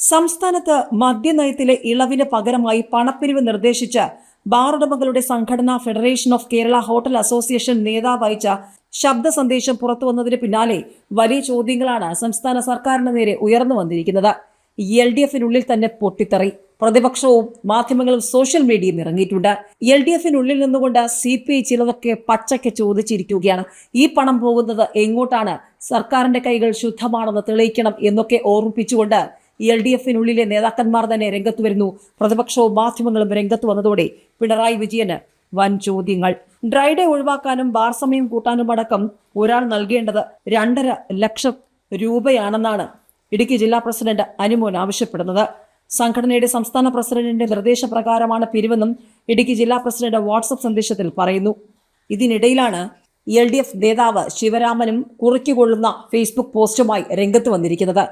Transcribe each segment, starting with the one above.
സംസ്ഥാനത്ത് മദ്യനയത്തിലെ ഇളവിന് പകരമായി പണപ്പിരിവ് നിർദ്ദേശിച്ച് ബാറുടമകളുടെ സംഘടന federation of Kerala hotel association നേതാവ് അയച്ച ശബ്ദ സന്ദേശം പുറത്തുവന്നതിന് പിന്നാലെ വലിയ ചോദ്യങ്ങളാണ് സംസ്ഥാന സർക്കാരിന് നേരെ ഉയർന്നു വന്നിരിക്കുന്നത്. എൽ ഡി എഫിനുള്ളിൽ തന്നെ പൊട്ടിത്തെറി. പ്രതിപക്ഷവും മാധ്യമങ്ങളും സോഷ്യൽ മീഡിയയും ഇറങ്ങിയിട്ടുണ്ട് എൽ ഡി എഫിനുള്ളിൽ നിന്നുകൊണ്ട് സി പി ഐ ചിലതൊക്കെ പച്ചയ്ക്ക് ചോദിച്ചിരിക്കുകയാണ്. ഈ പണം പോകുന്നത് എങ്ങോട്ടാണ്? സർക്കാരിന്റെ കൈകൾ ശുദ്ധമാണെന്ന് തെളിയിക്കണം എന്നൊക്കെ ഓർമ്മിപ്പിച്ചുകൊണ്ട് എൽ ഡി എഫിനുള്ളിലെ നേതാക്കന്മാർ തന്നെ രംഗത്ത് വരുന്നു. പ്രതിപക്ഷവും മാധ്യമങ്ങളും രംഗത്ത് വന്നതോടെ പിണറായി വിജയന് വൻ ചോദ്യങ്ങൾ. ഡ്രൈഡേ ഒഴിവാക്കാനും ബാർ സമയം കൂട്ടാനുമടക്കം ഒരാൾ നൽകേണ്ടത് രണ്ടര ലക്ഷം രൂപയാണെന്നാണ് ഇടുക്കി ജില്ലാ പ്രസിഡന്റ് അനുമോൻ ആവശ്യപ്പെടുന്നത്. സംഘടനയുടെ സംസ്ഥാന പ്രസിഡന്റിന്റെ നിർദ്ദേശപ്രകാരമാണ് പിരിവെന്നും ഇടുക്കി ജില്ലാ പ്രസിഡന്റ് വാട്സപ്പ് സന്ദേശത്തിൽ പറയുന്നു. ഇതിനിടയിലാണ് എൽ ഡി എഫ് നേതാവ് ശിവരാമനും കുറിക്കുകൊള്ളുന്ന ഫേസ്ബുക്ക് പോസ്റ്റുമായി രംഗത്ത് വന്നിരിക്കുന്നത്.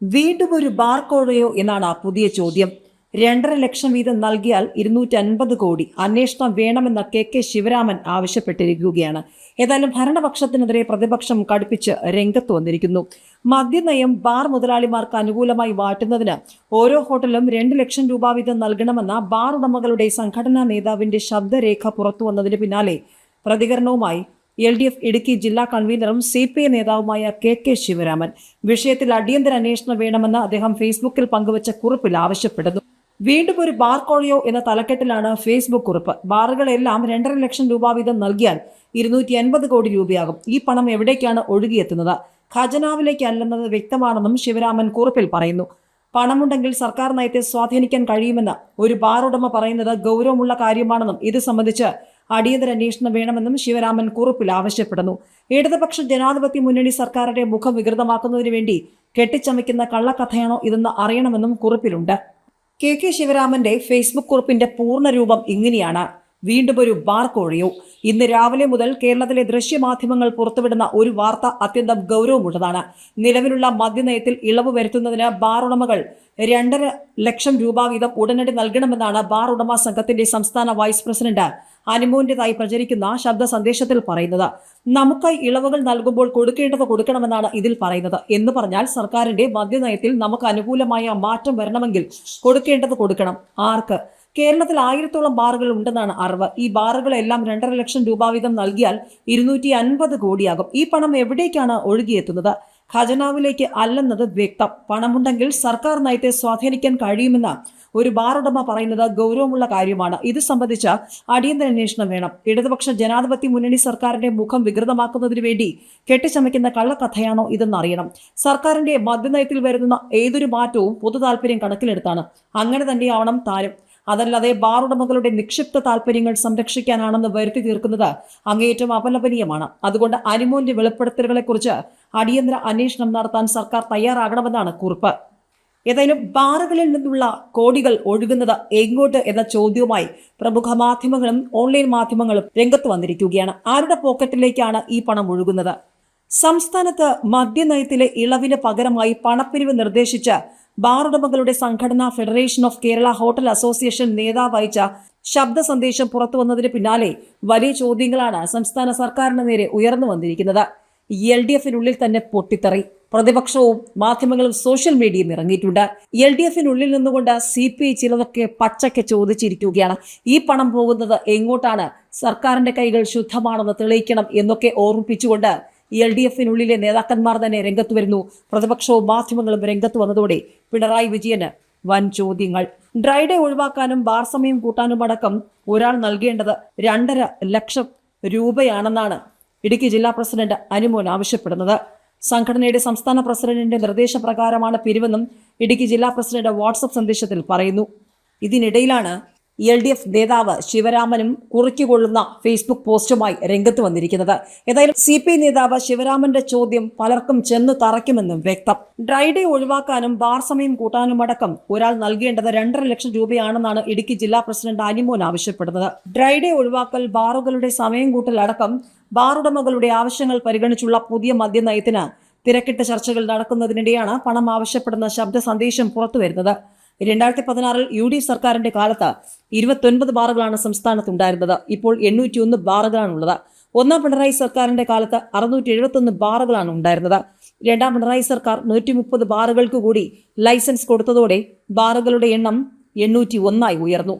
വീണ്ടും ഒരു ബാർ കോഴയോ എന്നാണ് ആ പുതിയ ചോദ്യം. രണ്ടര ലക്ഷം വീതം നൽകിയാൽ ഇരുന്നൂറ്റി അൻപത് കോടി. അന്വേഷണം വേണമെന്ന കെ കെ ശിവരാമൻ ആവശ്യപ്പെട്ടിരിക്കുകയാണ്. ഏതായാലും ഭരണപക്ഷത്തിനെതിരെ പ്രതിപക്ഷം കടുപ്പിച്ച് രംഗത്ത് വന്നിരിക്കുന്നു. മദ്യനയം ബാർ മുതലാളിമാർക്ക് അനുകൂലമായി മാറ്റുന്നതിന് ഓരോ ഹോട്ടലും രണ്ട് ലക്ഷം രൂപ വീതം നൽകണമെന്ന ബാർ ഉടമകളുടെ സംഘടനാ നേതാവിന്റെ ശബ്ദരേഖ പുറത്തു വന്നതിന് പിന്നാലെ പ്രതികരണവുമായി എൽ ഡി എഫ് ഇടുക്കി ജില്ലാ കൺവീനറും സി പി ഐ നേതാവുമായ കെ കെ ശിവരാമൻ. വിഷയത്തിൽ അടിയന്തര അന്വേഷണം വേണമെന്ന് അദ്ദേഹം ഫേസ്ബുക്കിൽ പങ്കുവച്ച കുറിപ്പിൽ ആവശ്യപ്പെടുന്നു. വീണ്ടും ഒരു ബാർ കോഴിയോ എന്ന തലക്കെട്ടിലാണ് ഫേസ്ബുക്ക് കുറിപ്പ്. ബാറുകളെല്ലാം രണ്ടര ലക്ഷം രൂപ വീതം നൽകിയാൽ ഇരുന്നൂറ്റി അൻപത് കോടി രൂപയാകും. ഈ പണം എവിടേക്കാണ് ഒഴുകിയെത്തുന്നത്? ഖജനാവിലേക്ക് അല്ലെന്നത് വ്യക്തമാണെന്നും ശിവരാമൻ കുറിപ്പിൽ പറയുന്നു. പണമുണ്ടെങ്കിൽ സർക്കാർ നയത്തെ സ്വാധീനിക്കാൻ കഴിയുമെന്ന് ഒരു ബാർ ഉടമ പറയുന്നത് ഗൗരവമുള്ള കാര്യമാണെന്നും ഇത് സംബന്ധിച്ച് അടിയന്തര അന്വേഷണം വേണമെന്നും ശിവരാമൻ കുറിപ്പിൽ ആവശ്യപ്പെടുന്നു. ഇടതുപക്ഷ ജനാധിപത്യ മുന്നണി സർക്കാരിന്റെ മുഖം വികൃതമാക്കുന്നതിനു വേണ്ടി കെട്ടിച്ചമയ്ക്കുന്ന കള്ളക്കഥയാണോ ഇതെന്ന് അറിയണമെന്നും കുറിപ്പിലുണ്ട്. കെ കെ ശിവരാമന്റെ ഫേസ്ബുക്ക് കുറിപ്പിന്റെ പൂർണ രൂപം ഇങ്ങനെയാണ്. വീണ്ടും ഒരു ബാർ കോഴിയോ. ഇന്ന് രാവിലെ മുതൽ കേരളത്തിലെ ദൃശ്യമാധ്യമങ്ങൾ പുറത്തുവിടുന്ന ഒരു വാർത്ത അത്യന്തം ഗൗരവമുള്ളതാണ്. നിലവിലുള്ള മദ്യനയത്തിൽ ഇളവ് വരുത്തുന്നതിന് ബാർ ഉടമകൾ രണ്ടര ലക്ഷം രൂപ വീതം ഉടനടി നൽകണമെന്നാണ് ബാർ ഉടമ സംഘത്തിന്റെ സംസ്ഥാന വൈസ് പ്രസിഡന്റ് അനുമോന്റേതായി പ്രചരിക്കുന്ന ശബ്ദ സന്ദേശത്തിൽ പറയുന്നത് നമുക്കായി ഇളവുകൾ നൽകുമ്പോൾ കൊടുക്കേണ്ടത് കൊടുക്കണമെന്നാണ് ഇതിൽ പറയുന്നത്. എന്ന് പറഞ്ഞാൽ സർക്കാരിന്റെ മദ്യനയത്തിൽ നമുക്ക് അനുകൂലമായ മാറ്റം വരണമെങ്കിൽ കൊടുക്കേണ്ടത് കൊടുക്കണം. ആർക്ക്? കേരളത്തിൽ ആയിരത്തോളം ബാറുകൾ ഉണ്ടെന്നാണ് അറിവ്. ഈ ബാറുകളെല്ലാം രണ്ടര ലക്ഷം രൂപ വീതം നൽകിയാൽ ഇരുന്നൂറ്റി അൻപത് കോടിയാകും. ഈ പണം എവിടേക്കാണ് ഒഴുകിയെത്തുന്നത്? ഖജനാവിലേക്ക് അല്ലെന്നത് വ്യക്തം. പണമുണ്ടെങ്കിൽ സർക്കാർ നയത്തെ സ്വാധീനിക്കാൻ കഴിയുമെന്ന് ഒരു ബാർ ഉടമ പറയുന്നത് ഗൗരവമുള്ള കാര്യമാണ്. ഇത് സംബന്ധിച്ച അടിയന്തര അന്വേഷണം വേണം. ഇടതുപക്ഷ ജനാധിപത്യ മുന്നണി സർക്കാരിന്റെ മുഖം വികൃതമാക്കുന്നതിന് വേണ്ടി കെട്ടിച്ചമയ്ക്കുന്ന കള്ളക്കഥയാണോ ഇതെന്ന് അറിയണം സർക്കാരിന്റെ മദ്യനയത്തിൽ വരുന്ന ഏതൊരു മാറ്റവും പൊതു താല്പര്യം കണക്കിലെടുത്താണ്. അങ്ങനെ തന്നെയാവണം താരം. അതല്ലാതെ ബാർ ഉടമകളുടെ നിക്ഷിപ്ത താല്പര്യങ്ങൾ സംരക്ഷിക്കാനാണെന്ന് വരുത്തി തീർക്കുന്നത് അങ്ങേയറ്റം അപലപനീയമാണ്. അതുകൊണ്ട് അനുമൂല്യ വെളിപ്പെടുത്തലുകളെക്കുറിച്ച് അടിയന്തര അന്വേഷണം നടത്താൻ സർക്കാർ തയ്യാറാകണമെന്നാണ് കുറിപ്പ്. ഏതായാലും ബാറുകളിൽ നിന്നുള്ള കോടികൾ ഒഴുകുന്നത് എങ്ങോട്ട് എന്ന ചോദ്യവുമായി പ്രമുഖ മാധ്യമങ്ങളും ഓൺലൈൻ മാധ്യമങ്ങളും രംഗത്ത് വന്നിരിക്കുകയാണ്. ആരുടെ പോക്കറ്റിലേക്കാണ് ഈ പണം ഒഴുകുന്നത്? സംസ്ഥാനത്ത് മദ്യനയത്തിലെ ഇളവിന് പകരമായി പണപ്പിരിവ് നിർദ്ദേശിച്ച് ബാറുടമകളുടെ സംഘടന federation of Kerala hotel association നേതാവ് അയച്ച ശബ്ദ സന്ദേശം പുറത്തു വന്നതിന് പിന്നാലെ വലിയ ചോദ്യങ്ങളാണ് സംസ്ഥാന സർക്കാരിന് നേരെ ഉയർന്നു വന്നിരിക്കുന്നത്. എൽ ഡി എഫിനുള്ളിൽ തന്നെ പൊട്ടിത്തെറി. പ്രതിപക്ഷവും മാധ്യമങ്ങളും സോഷ്യൽ മീഡിയയും ഇറങ്ങിയിട്ടുണ്ട്. എൽ ഡി എഫിനുള്ളിൽ നിന്നുകൊണ്ട് സി പി ഐ ചിലതൊക്കെ പച്ചയ്ക്ക് ചോദിച്ചിരിക്കുകയാണ്. ഈ പണം പോകുന്നത് എങ്ങോട്ടാണ്? സർക്കാരിന്റെ കൈകൾ ശുദ്ധമാണെന്ന് തെളിയിക്കണം എന്നൊക്കെ ഓർമ്മിപ്പിച്ചുകൊണ്ട് എൽ ഡി എഫിനുള്ളിലെ നേതാക്കന്മാർ തന്നെ രംഗത്ത് വരുന്നു. പ്രതിപക്ഷവും മാധ്യമങ്ങളും രംഗത്ത് വന്നതോടെ പിണറായി വിജയന് വൻ ചോദ്യങ്ങൾ. ഡ്രൈഡേ ഒഴിവാക്കാനും ബാർ സമയം കൂട്ടാനും അടക്കം ഒരാൾ നൽകേണ്ടത് രണ്ടര ലക്ഷം രൂപയാണെന്നാണ് ഇടുക്കി ജില്ലാ പ്രസിഡന്റ് അനുമോൻ ആവശ്യപ്പെടുന്നത്. സംഘടനയുടെ സംസ്ഥാന പ്രസിഡന്റിന്റെ നിർദ്ദേശപ്രകാരമാണ് പിരിവെന്നും ഇടുക്കി ജില്ലാ പ്രസിഡന്റ് വാട്സപ്പ് സന്ദേശത്തിൽ പറയുന്നു. ഇതിനിടയിലാണ് എൽ ഡി എഫ് നേതാവ് ശിവരാമനും കുറിക്കുകൊള്ളുന്ന ഫേസ്ബുക്ക് പോസ്റ്റുമായി രംഗത്ത് വന്നിരിക്കുന്നത്. ഏതായാലും സി പി നേതാവ് ശിവരാമന്റെ ചോദ്യം പലർക്കും ചെന്ന് തറയ്ക്കുമെന്നും വ്യക്തം. ഡ്രൈഡേ ഒഴിവാക്കാനും ബാർ സമയം കൂട്ടാനും അടക്കം ഒരാൾ നൽകേണ്ടത് രണ്ടര ലക്ഷം രൂപയാണെന്നാണ് ഇടുക്കി ജില്ലാ പ്രസിഡന്റ് അനിമോൻ ആവശ്യപ്പെടുന്നത് ഡ്രൈഡേ ഒഴിവാക്കൽ ബാറുകളുടെ സമയം കൂട്ടൽ അടക്കം ബാറുടമകളുടെ ആവശ്യങ്ങൾ പരിഗണിച്ചുള്ള പുതിയ മദ്യനയത്തിന് തിരക്കിട്ട ചർച്ചകൾ നടക്കുന്നതിനിടെയാണ് പണം ആവശ്യപ്പെടുന്ന ശബ്ദ സന്ദേശം പുറത്തുവരുന്നത്. രണ്ടായിരത്തി പതിനാറിൽ യു ഡി സർക്കാരിന്റെ കാലത്ത് ഇരുപത്തൊൻപത് ബാറുകളാണ് സംസ്ഥാനത്ത് ഉണ്ടായിരുന്നത് ഇപ്പോൾ എണ്ണൂറ്റിയൊന്ന് ബാറുകളാണുള്ളത്. ഒന്നാം പിണറായി സർക്കാരിന്റെ കാലത്ത് അറുന്നൂറ്റി എഴുപത്തൊന്ന് ബാറുകളാണ് ഉണ്ടായിരുന്നത്. രണ്ടാം പിണറായി സർക്കാർ നൂറ്റി മുപ്പത് ബാറുകൾക്ക് കൂടി ലൈസൻസ് കൊടുത്തതോടെ ബാറുകളുടെ എണ്ണം എണ്ണൂറ്റി ഒന്നായി ഉയർന്നു.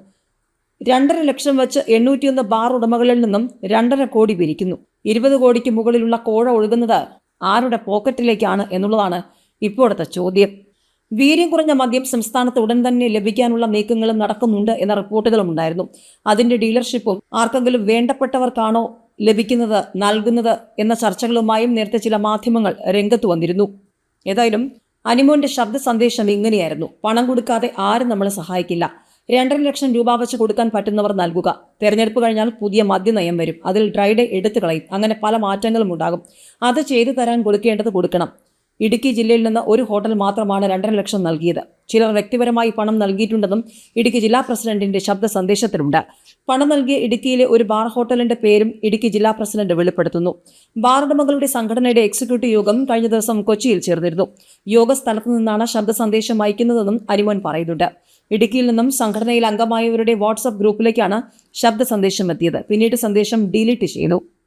രണ്ടര ലക്ഷം വെച്ച് എണ്ണൂറ്റിയൊന്ന് ബാർ ഉടമകളിൽ നിന്നും രണ്ടര കോടി പിരിക്കുന്നു. ഇരുപത് കോടിക്ക് മുകളിലുള്ള കോഴ ഒഴുകുന്നത് ആരുടെ പോക്കറ്റിലേക്കാണ് എന്നുള്ളതാണ് ഇപ്പോഴത്തെ ചോദ്യം. വീര്യം കുറഞ്ഞ മദ്യം സംസ്ഥാനത്ത് ഉടൻ തന്നെ ലഭിക്കാനുള്ള നീക്കങ്ങളും നടക്കുന്നുണ്ട് എന്ന റിപ്പോർട്ടുകളും ഉണ്ടായിരുന്നു. അതിന്റെ ഡീലർഷിപ്പും ആർക്കെങ്കിലും വേണ്ടപ്പെട്ടവർക്കാണോ ലഭിക്കുന്നത് നൽകുന്നത് എന്ന ചർച്ചകളുമായും നേരത്തെ ചില മാധ്യമങ്ങൾ രംഗത്ത് വന്നിരുന്നു. ഏതായാലും അനിമോന്റെ ശബ്ദ സന്ദേശം ഇങ്ങനെയായിരുന്നു. പണം കൊടുക്കാതെ ആരും നമ്മളെ സഹായിക്കില്ല. രണ്ടര ലക്ഷം രൂപ വെച്ച് കൊടുക്കാൻ പറ്റുന്നവർ നൽകുക. തെരഞ്ഞെടുപ്പ് കഴിഞ്ഞാൽ പുതിയ മദ്യനയം വരും. അതിൽ ഡ്രൈഡേ എടുത്തു കളയും. അങ്ങനെ പല മാറ്റങ്ങളും ഉണ്ടാകും. അത് ചെയ്തു തരാൻ കൊടുക്കേണ്ടത് കൊടുക്കണം. ഇടുക്കി ജില്ലയിൽ നിന്ന് ഒരു ഹോട്ടൽ മാത്രമാണ് രണ്ടര ലക്ഷം നൽകിയത്. ചിലർ വ്യക്തിപരമായി പണം നൽകിയിട്ടുണ്ടെന്നും ഇടുക്കി ജില്ലാ പ്രസിഡന്റിന്റെ ശബ്ദ സന്ദേശത്തിലുണ്ട്. പണം നൽകിയ ഇടുക്കിയിലെ ഒരു ബാർ ഹോട്ടലിന്റെ പേരും ഇടുക്കി ജില്ലാ പ്രസിഡന്റ് വെളിപ്പെടുത്തുന്നു. ബാർ ഉടമകളുടെ സംഘടനയുടെ എക്സിക്യൂട്ടീവ് യോഗം കഴിഞ്ഞ ദിവസം കൊച്ചിയിൽ ചേർന്നിരുന്നു. യോഗ സ്ഥലത്തു നിന്നാണ് ശബ്ദ സന്ദേശം അയക്കുന്നതെന്നും അനിമോൻ പറയുന്നുണ്ട്. ഇടുക്കിയിൽ നിന്നും സംഘടനയിൽ അംഗമായവരുടെ വാട്സപ്പ് ഗ്രൂപ്പിലേക്കാണ് ശബ്ദ സന്ദേശം എത്തിയത്. പിന്നീട് സന്ദേശം ഡിലീറ്റ് ചെയ്തു